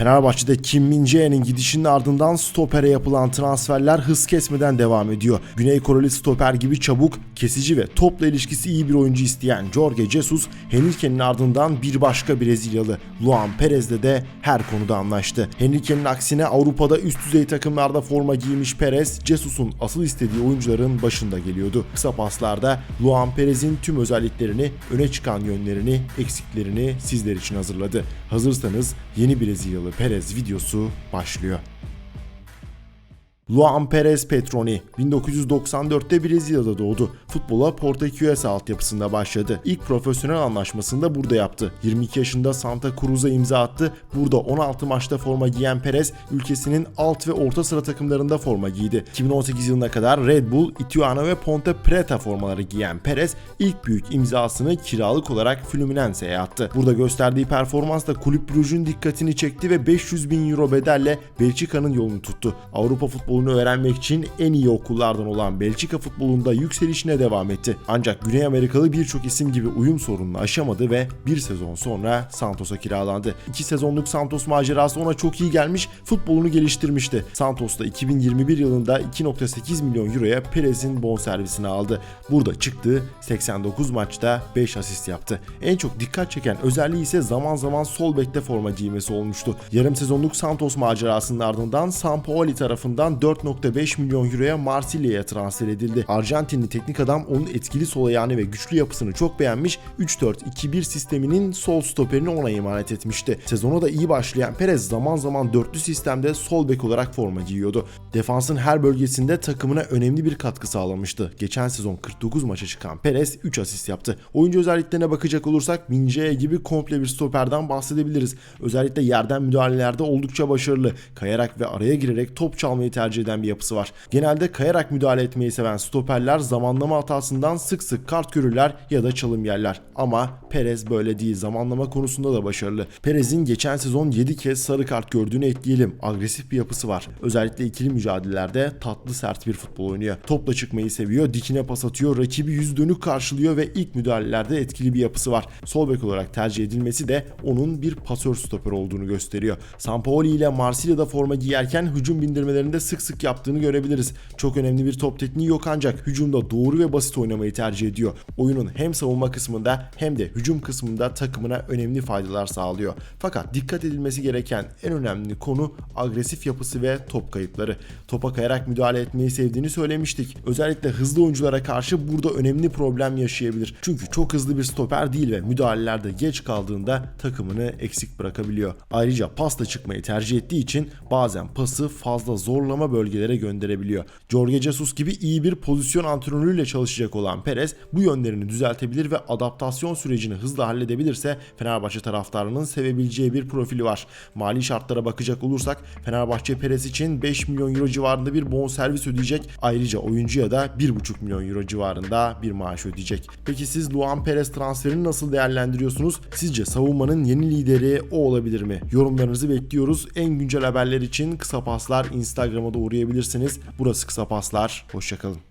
Fenerbahçe'de Kim Min-jae'nin gidişinin ardından stopere yapılan transferler hız kesmeden devam ediyor. Güney Koreli stoper gibi çabuk, kesici ve topla ilişkisi iyi bir oyuncu isteyen Jorge Jesus, Henrique'nin ardından bir başka Brezilyalı Luan Perez'le de her konuda anlaştı. Henrique'nin aksine Avrupa'da üst düzey takımlarda forma giymiş Perez, Jesus'un asıl istediği oyuncuların başında geliyordu. Kısa paslarda Luan Perez'in tüm özelliklerini, öne çıkan yönlerini, eksiklerini sizler için hazırladı. Hazırsanız yeni Brezilyalı Perez videosu başlıyor. Luan Perez Petroni 1994'te Brezilya'da doğdu. Futbola Portekiues altyapısında başladı. İlk profesyonel anlaşmasını da burada yaptı. 22 yaşında Santa Cruz'a imza attı. Burada 16 maçta forma giyen Perez ülkesinin alt ve orta sıra takımlarında forma giydi. 2018 yılına kadar Red Bull, Ituano ve Ponte Preta formaları giyen Perez ilk büyük imzasını kiralık olarak Fluminense'ye attı. Burada gösterdiği performans da Kulüp Brugge'ün dikkatini çekti ve 500 bin euro bedelle Belçika'nın yolunu tuttu. Avrupa futbolunu öğrenmek için en iyi okullardan olan Belçika futbolunda yükselişine devam etti. Ancak Güney Amerikalı birçok isim gibi uyum sorununu aşamadı ve bir sezon sonra Santos'a kiralandı. İki sezonluk Santos macerası ona çok iyi gelmiş, futbolunu geliştirmişti. Santos'ta 2021 yılında 2.8 milyon euroya Perez'in bonservisini aldı. Burada çıktığı 89 maçta 5 asist yaptı. En çok dikkat çeken özelliği ise zaman zaman sol bekte forma giymesi olmuştu. Yarım sezonluk Santos macerasının ardından Sampaoli tarafından 4.5 milyon euroya Marsilya'ya transfer edildi. Arjantinli teknik adam onun etkili sol ayağını ve güçlü yapısını çok beğenmiş, 3-4-2-1 sisteminin sol stoperini ona emanet etmişti. Sezona da iyi başlayan Perez zaman zaman dörtlü sistemde sol bek olarak forma giyiyordu. Defansın her bölgesinde takımına önemli bir katkı sağlamıştı. Geçen sezon 49 maça çıkan Perez 3 asist yaptı. Oyuncu özelliklerine bakacak olursak Minje gibi komple bir stoperden bahsedebiliriz. Özellikle yerden müdahalelerde oldukça başarılı. Kayarak ve araya girerek top çalmayı tercih eden bir yapısı var. Genelde kayarak müdahale etmeyi seven stoperler zamanlama hatasından sık sık kart görürler ya da çalım yerler. Ama Perez böyle değil. Zamanlama konusunda da başarılı. Perez'in geçen sezon 7 kez sarı kart gördüğünü ekleyelim. Agresif bir yapısı var. Özellikle ikili mücadelelerde tatlı sert bir futbol oynuyor. Topla çıkmayı seviyor, dikine pas atıyor, rakibi yüz dönük karşılıyor ve ilk müdahalelerde etkili bir yapısı var. Sol bek olarak tercih edilmesi de onun bir pasör stoper olduğunu gösteriyor. Sampaoli ile Marsilya'da forma giyerken hücum bindirmelerinde sık sık yaptığını görebiliriz. Çok önemli bir top tekniği yok ancak hücumda doğru ve basit oynamayı tercih ediyor. Oyunun hem savunma kısmında hem de hücum kısmında takımına önemli faydalar sağlıyor. Fakat dikkat edilmesi gereken en önemli konu agresif yapısı ve top kayıpları. Topa kayarak müdahale etmeyi sevdiğini söylemiştik. Özellikle hızlı oyunculara karşı burada önemli problem yaşayabilir. Çünkü çok hızlı bir stoper değil ve müdahalelerde geç kaldığında takımını eksik bırakabiliyor. Ayrıca pasla çıkmayı tercih ettiği için bazen pası fazla bölgelere gönderebiliyor. Jorge Jesus gibi iyi bir pozisyon antrenörüyle çalışacak olan Perez bu yönlerini düzeltebilir ve adaptasyon sürecini hızla halledebilirse Fenerbahçe taraftarının sevebileceği bir profili var. Mali şartlara bakacak olursak Fenerbahçe Perez için 5 milyon euro civarında bir bonservis ödeyecek. Ayrıca oyuncuya da 1,5 milyon euro civarında bir maaş ödeyecek. Peki siz Luan Perez transferini nasıl değerlendiriyorsunuz? Sizce savunmanın yeni lideri o olabilir mi? Yorumlarınızı bekliyoruz. En güncel haberler için kısa paslar Instagram'a da uğrayabilirsiniz. Burası kısa paslar. Hoşçakalın.